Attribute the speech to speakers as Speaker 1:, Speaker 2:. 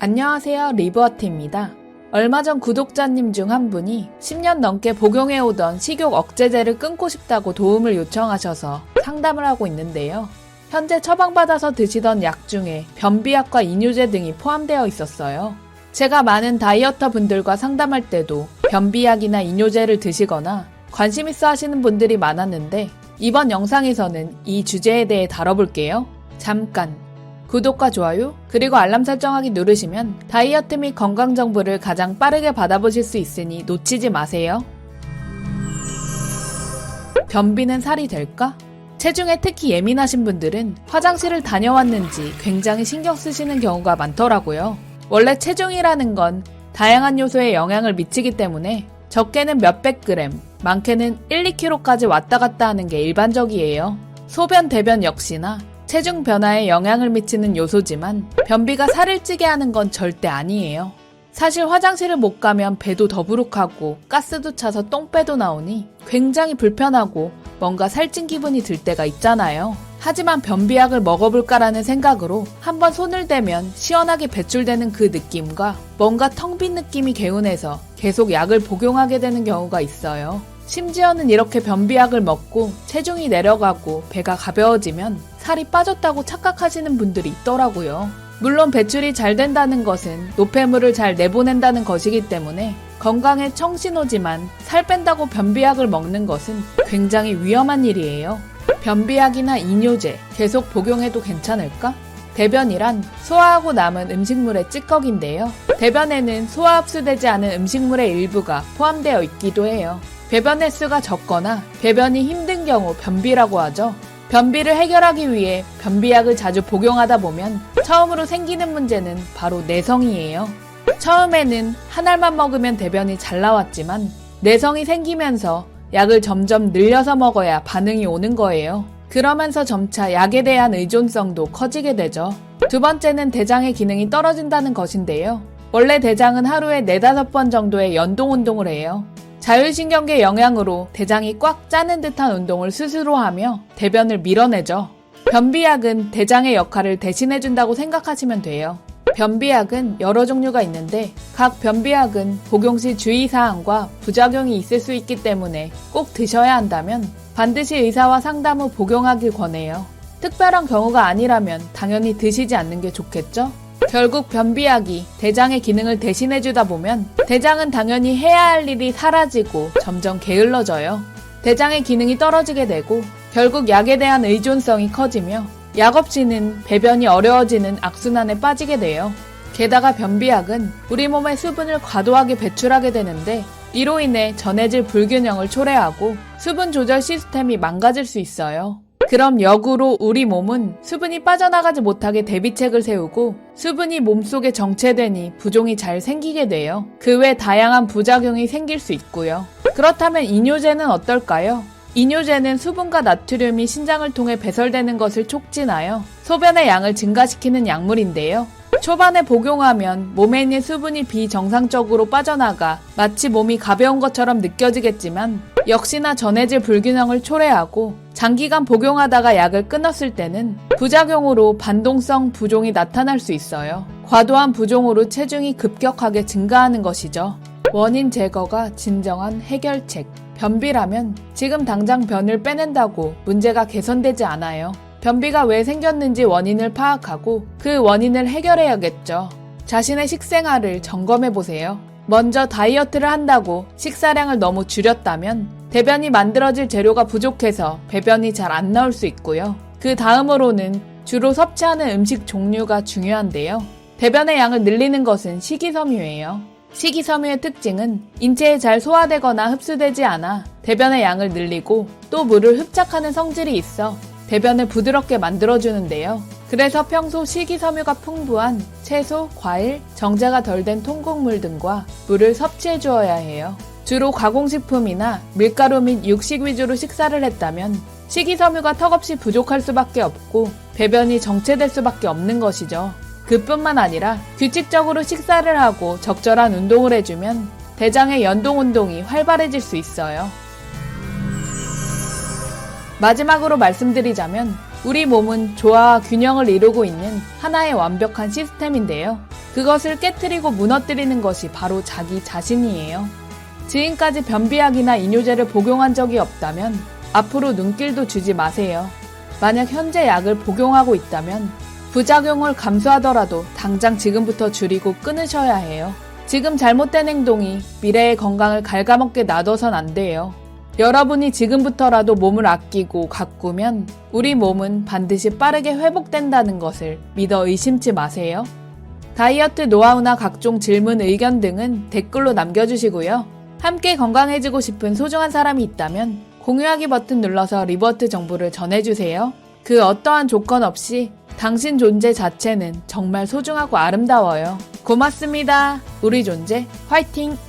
Speaker 1: 안녕하세요. 리브어트입니다. 얼마 전 구독자님 중 한 분이 10년 넘게 복용해오던 식욕 억제제를 끊고 싶다고 도움을 요청하셔서 상담을 하고 있는데요. 현재 처방받아서 드시던 약 중에 변비약과 이뇨제 등이 포함되어 있었어요. 제가 많은 다이어터 분들과 상담할 때도 변비약이나 이뇨제를 드시거나 관심 있어 하시는 분들이 많았는데 이번 영상에서는 이 주제에 대해 다뤄볼게요. 잠깐 구독과 좋아요, 그리고 알람 설정하기 누르시면 다이어트 및 건강 정보를 가장 빠르게 받아보실 수 있으니 놓치지 마세요. 변비는 살이 될까? 체중에 특히 예민하신 분들은 화장실을 다녀왔는지 굉장히 신경 쓰시는 경우가 많더라고요. 원래 체중이라는 건 다양한 요소에 영향을 미치기 때문에 적게는 몇백 그램, 많게는 1, 2kg까지 왔다 갔다 하는 게 일반적이에요. 소변, 대변 역시나 체중 변화에 영향을 미치는 요소지만 변비가 살을 찌게 하는 건 절대 아니에요. 사실 화장실을 못 가면 배도 더부룩하고 가스도 차서 똥배도 나오니 굉장히 불편하고 뭔가 살찐 기분이 들 때가 있잖아요. 하지만 변비약을 먹어볼까라는 생각으로 한번 손을 대면 시원하게 배출되는 그 느낌과 뭔가 텅 빈 느낌이 개운해서 계속 약을 복용하게 되는 경우가 있어요. 심지어는 이렇게 변비약을 먹고 체중이 내려가고 배가 가벼워지면 살이 빠졌다고 착각하시는 분들이 있더라고요. 물론 배출이 잘 된다는 것은 노폐물을 잘 내보낸다는 것이기 때문에 건강에 청신호지만 살 뺀다고 변비약을 먹는 것은 굉장히 위험한 일이에요. 변비약이나 이뇨제 계속 복용해도 괜찮을까? 대변이란 소화하고 남은 음식물의 찌꺼기인데요. 대변에는 소화 흡수되지 않은 음식물의 일부가 포함되어 있기도 해요. 배변 횟수가 적거나 배변이 힘든 경우 변비라고 하죠. 변비를 해결하기 위해 변비약을 자주 복용하다 보면 처음으로 생기는 문제는 바로 내성이에요. 처음에는 한 알만 먹으면 대변이 잘 나왔지만 내성이 생기면서 약을 점점 늘려서 먹어야 반응이 오는 거예요. 그러면서 점차 약에 대한 의존성도 커지게 되죠. 두 번째는 대장의 기능이 떨어진다는 것인데요. 원래 대장은 하루에 4, 5번 정도의 연동 운동을 해요. 자율신경계 영향으로 대장이 꽉 짜는 듯한 운동을 스스로 하며 대변을 밀어내죠. 변비약은 대장의 역할을 대신해준다고 생각하시면 돼요. 변비약은 여러 종류가 있는데 각 변비약은 복용 시 주의사항과 부작용이 있을 수 있기 때문에 꼭 드셔야 한다면 반드시 의사와 상담 후 복용하길 권해요. 특별한 경우가 아니라면 당연히 드시지 않는 게 좋겠죠? 결국 변비약이 대장의 기능을 대신해주다 보면 대장은 당연히 해야 할 일이 사라지고 점점 게을러져요. 대장의 기능이 떨어지게 되고 결국 약에 대한 의존성이 커지며 약 없이는 배변이 어려워지는 악순환에 빠지게 돼요. 게다가 변비약은 우리 몸의 수분을 과도하게 배출하게 되는데 이로 인해 전해질 불균형을 초래하고 수분 조절 시스템이 망가질 수 있어요. 그럼 역으로 우리 몸은 수분이 빠져나가지 못하게 대비책을 세우고 수분이 몸속에 정체되니 부종이 잘 생기게 돼요. 그 외 다양한 부작용이 생길 수 있고요. 그렇다면 이뇨제는 어떨까요? 이뇨제는 수분과 나트륨이 신장을 통해 배설되는 것을 촉진하여 소변의 양을 증가시키는 약물인데요. 초반에 복용하면 몸에 있는 수분이 비정상적으로 빠져나가 마치 몸이 가벼운 것처럼 느껴지겠지만 역시나 전해질 불균형을 초래하고 장기간 복용하다가 약을 끊었을 때는 부작용으로 반동성 부종이 나타날 수 있어요. 과도한 부종으로 체중이 급격하게 증가하는 것이죠. 원인 제거가 진정한 해결책. 변비라면 지금 당장 변을 빼낸다고 문제가 개선되지 않아요. 변비가 왜 생겼는지 원인을 파악하고 그 원인을 해결해야겠죠. 자신의 식생활을 점검해 보세요. 먼저 다이어트를 한다고 식사량을 너무 줄였다면 대변이 만들어질 재료가 부족해서 배변이 잘 안 나올 수 있고요. 그 다음으로는 주로 섭취하는 음식 종류가 중요한데요. 대변의 양을 늘리는 것은 식이섬유예요. 식이섬유의 특징은 인체에 잘 소화되거나 흡수되지 않아 대변의 양을 늘리고 또 물을 흡착하는 성질이 있어 대변을 부드럽게 만들어주는데요. 그래서 평소 식이섬유가 풍부한 채소, 과일, 정제가 덜 된 통곡물 등과 물을 섭취해 주어야 해요. 주로 가공식품이나 밀가루 및 육식 위주로 식사를 했다면 식이섬유가 턱없이 부족할 수밖에 없고 배변이 정체될 수밖에 없는 것이죠. 그뿐만 아니라 규칙적으로 식사를 하고 적절한 운동을 해주면 대장의 연동 운동이 활발해질 수 있어요. 마지막으로 말씀드리자면 우리 몸은 조화와 균형을 이루고 있는 하나의 완벽한 시스템인데요. 그것을 깨뜨리고 무너뜨리는 것이 바로 자기 자신이에요. 지금까지 변비약이나 이뇨제를 복용한 적이 없다면 앞으로 눈길도 주지 마세요. 만약 현재 약을 복용하고 있다면 부작용을 감수하더라도 당장 지금부터 줄이고 끊으셔야 해요. 지금 잘못된 행동이 미래의 건강을 갉아먹게 놔둬선 안 돼요. 여러분이 지금부터라도 몸을 아끼고 가꾸면 우리 몸은 반드시 빠르게 회복된다는 것을 믿어 의심치 마세요. 다이어트 노하우나 각종 질문, 의견 등은 댓글로 남겨주시고요. 함께 건강해지고 싶은 소중한 사람이 있다면 공유하기 버튼 눌러서 리버트 정보를 전해주세요. 그 어떠한 조건 없이 당신 존재 자체는 정말 소중하고 아름다워요. 고맙습니다. 우리 존재 화이팅!